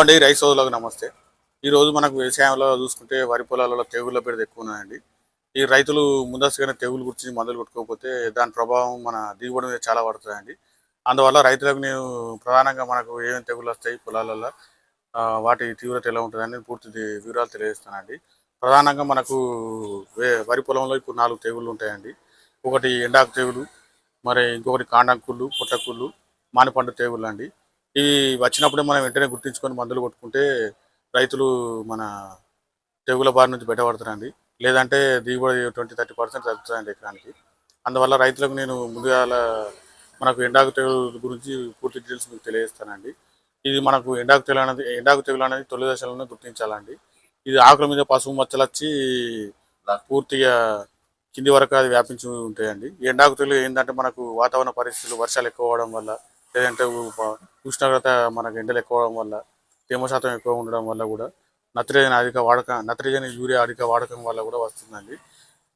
అండి రైస్ రోజులకు నమస్తే. ఈ రోజు మనకు వ్యవసాయంలో చూసుకుంటే వరి పొలాలలో తెగుళ్ళ పెడితే ఎక్కువ ఉన్నాయండి. ఈ రైతులు ముందస్తుగానే తెగులు గురించి మందులు కొట్టుకోకపోతే దాని ప్రభావం మన దిగుబడి మీద చాలా పడుతుందండి. అందువల్ల రైతులకు నేను ప్రధానంగా మనకు ఏమేమి తెగులు వస్తాయి పొలాలలో వాటి తీవ్రత ఎలా ఉంటుందని పూర్తి వివరాలు తెలియజేస్తానండి. ప్రధానంగా మనకు వే- వరి పొలంలో ఇప్పుడు నాలుగు తెగుళ్ళు ఉంటాయండి. ఒకటి ఎండాకు తెగులు మరి ఇంకొకటి కాండంకుళ్ళు పుట్టకుళ్ళు మానిపండు తెగుళ్ళు అండి ఇవి వచ్చినప్పుడే మనం వెంటనే గుర్తించుకొని మందులు కొట్టుకుంటే రైతులు మన తెగుల బారి నుంచి బయటపడతారండి లేదంటే దిగుబడి ట్వంటీ థర్టీ పర్సెంట్ తగ్గుతుందండి ఎకరానికి. అందువల్ల రైతులకు నేను ముందుగా మనకు ఎండాకు తెగులు గురించి పూర్తి డీటెయిల్స్ మీకు తెలియజేస్తానండి. ఇది మనకు ఎండాకు తెగులు అనేది ఎండాకు తెగులు అనేది తొలి దశలోనే గుర్తించాలండి. ఇది ఆకుల మీద పసుపు మచ్చలు వచ్చి పూర్తిగా కింది వరకు అది వ్యాపించి ఉంటాయండి. ఎండాకు తెగులు ఏంటంటే మనకు వాతావరణ పరిస్థితులు వర్షాలు ఎక్కువ అవడం వల్ల లేదంటే ఉష్ణోగ్రత మనకు ఎండలు ఎక్కువ అవడం వల్ల తేమ శాతం ఎక్కువ ఉండడం వల్ల కూడా నత్రజని అధిక వాడకం నత్రజని యూరియా అధిక వాడకం వల్ల కూడా వస్తుందండి.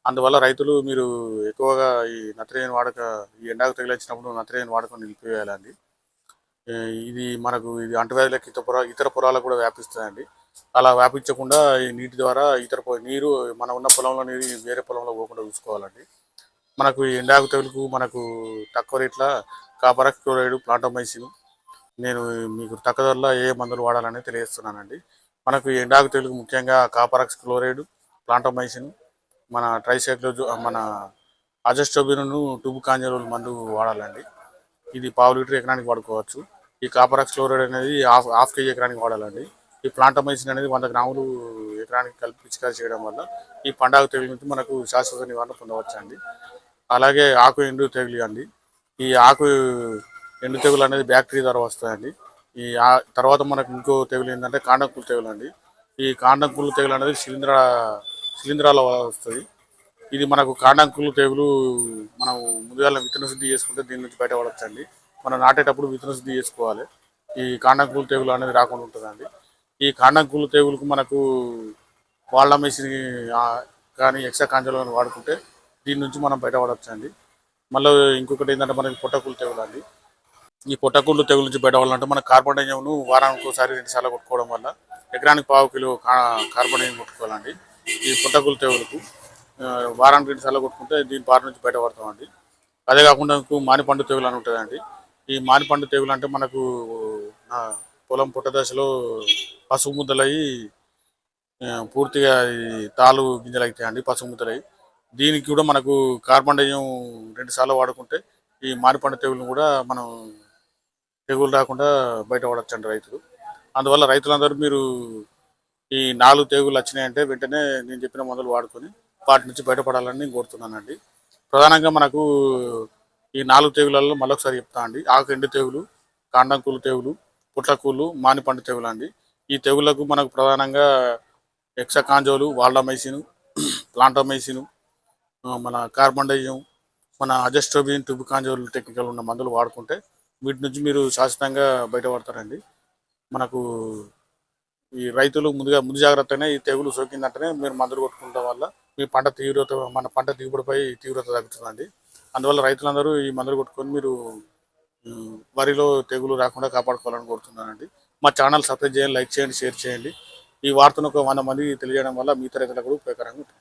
అందువల్ల రైతులు మీరు ఎక్కువగా ఈ నత్రజని వాడక ఈ ఎండాకు తగిలించినప్పుడు నత్రజని వాడకం నిలిపివేయాలండి. ఇది మనకు ఇది అంటువ్యాధులకు ఇతర పొర ఇతర పొలాలకు కూడా వ్యాపిస్తుందండి అలా వ్యాపించకుండా ఈ నీటి ద్వారా ఇతర నీరు మన ఉన్న పొలంలో నీరు వేరే పొలంలో పోకుండా చూసుకోవాలండి. మనకు ఈ ఎండాకు తెగులుకు మనకు తక్కువ రేట్ల కాపరక్ క్లోరైడ్ ప్లాంటోమైసిన్ నేను మీకు తక్కువ ధరలో ఏ మందులు వాడాలని తెలియజేస్తున్నానండి. మనకు ఈ ఎండాకు తెలుగు ముఖ్యంగా కాపరాక్స్ క్లోరైడ్ ప్లాంటోమైసిన్ మన ట్రైసైక్లో మన అజస్టోబిను టూబ్ కాంజరోల్ మందు వాడాలండి. ఇది పావు లీటర్ ఎకరానికి వాడుకోవచ్చు. ఈ కాపరాక్స్ క్లోరైడ్ అనేది హాఫ్ హాఫ్ కేజీ ఎకరానికి వాడాలండి. ఈ ప్లాంటమైసిన్ అనేది వంద గ్రాములు ఎకరానికి కలిపి పిచికారి చేయడం వల్ల ఈ పండాకు తెగులు నుంచి మనకు శాశ్వత నివారణ పొందవచ్చు అండి అలాగే ఆకు ఎండు తెగులు అండి. ఈ ఆకు ఎండు తెగులు అనేది బ్యాక్టీరియా ద్వారా వస్తాయండి. ఈ తర్వాత మనకు ఇంకో తెగులు ఏంటంటే కాండంకులు తెగులు అండి. ఈ కాండంకులు తెగులు అనేది శిలీంధ్ర శిలీంధ్రాల వస్తుంది. ఇది మనకు కాండంకులు తెగులు మనం ముందుగా విత్తన శుద్ధి చేసుకుంటే దీని నుంచి బయటపడచ్చండి. అండి మనం నాటేటప్పుడు విత్తన శుద్ధి చేసుకోవాలి. ఈ కాండంకులు తెగులు అనేది రాకుండా ఉంటుందండి. ఈ కాండంకులు తెగులకు మనకు వాళ్ళ మెషిన్ కానీ ఎక్స్ట్రా కాంజలను వాడుకుంటే దీని నుంచి మనం బయటపడచ్చండి. మళ్ళీ ఇంకొకటి ఏంటంటే మనకి పొట్టకులు తెగులు అండి. ఈ పొట్టకుళ్ళు తెగులు నుంచి బయటపడాలంటే మన కార్బన్ డైజంను వారానికి ఒకసారి రెండు సార్లు కొట్టుకోవడం వల్ల ఎకరానికి పావు కిలో కార్బన్ డైజం కొట్టుకోవాలండి. ఈ పొట్టకుళ్ళు తెగులకు వారానికి రెండు సార్లు కొట్టుకుంటే దీని బారి నుంచి బయటపడతామండి. అదే కాకుండా ఇంకో మానిపండు తెగులు అని ఉంటుందండి. ఈ మానిపండు తెగులు అంటే మనకు ఆ, పొలం పుట్ట దశలో పసుపు ముద్దలయ్యి పూర్తిగా తాలు గింజలు అవుతాయండి పసుపు ముద్దలయ్యి దీనికి కూడా మనకు కార్బన్ డైజం రెండు సార్లు వాడుకుంటే ఈ మానిపండు తెగులను కూడా మనం తెగులు రాకుండా బయటపడచ్చండి రైతులు. అందువల్ల రైతులందరూ మీరు ఈ నాలుగు తెగులు వచ్చినాయంటే వెంటనే నేను చెప్పిన మందులు వాడుకొని వాటి నుంచి బయటపడాలని నేను కోరుతున్నానండి. ప్రధానంగా మనకు ఈ నాలుగు తెగులలో మళ్ళొకసారి చెప్తా అండి. ఆకు ఎండు తెగులు కాండంకూలు తెగులు పుట్లకూలు మానిపండు తెగులు అండి. ఈ తెగులకు మనకు ప్రధానంగా ఎక్సకాంజోలు వాల్డమైసిన్ ప్లాంటోమైసిన్ మన కార్బన్ డైజం మన అజస్ట్రోబిన్ కాంజోలు టెక్నికల్ ఉన్న మందులు వాడుకుంటే వీటి నుంచి మీరు శాశ్వతంగా బయటపడతారండి. మనకు ఈ రైతులు ముందుగా ముందు జాగ్రత్తనే ఈ తెగులు సోకిందంటేనే మీరు మందులు కొట్టుకుంటాం వల్ల మీ పంట తీవ్రత మన పంట దిగుబడిపై తీవ్రత తగ్గుతుందండి. అందువల్ల రైతులందరూ ఈ మందులు కొట్టుకొని మీరు వరిలో తెగులు రాకుండా కాపాడుకోవాలని కోరుతున్నానండి. మా ఛానల్ సబ్స్క్రైబ్ చేయండి లైక్ చేయండి షేర్ చేయండి. ఈ వార్తను ఒక వంద మంది తెలియజేయడం వల్ల మిగతా రైతులకు కూడా ఉపయోగకరంగా ఉంటుంది.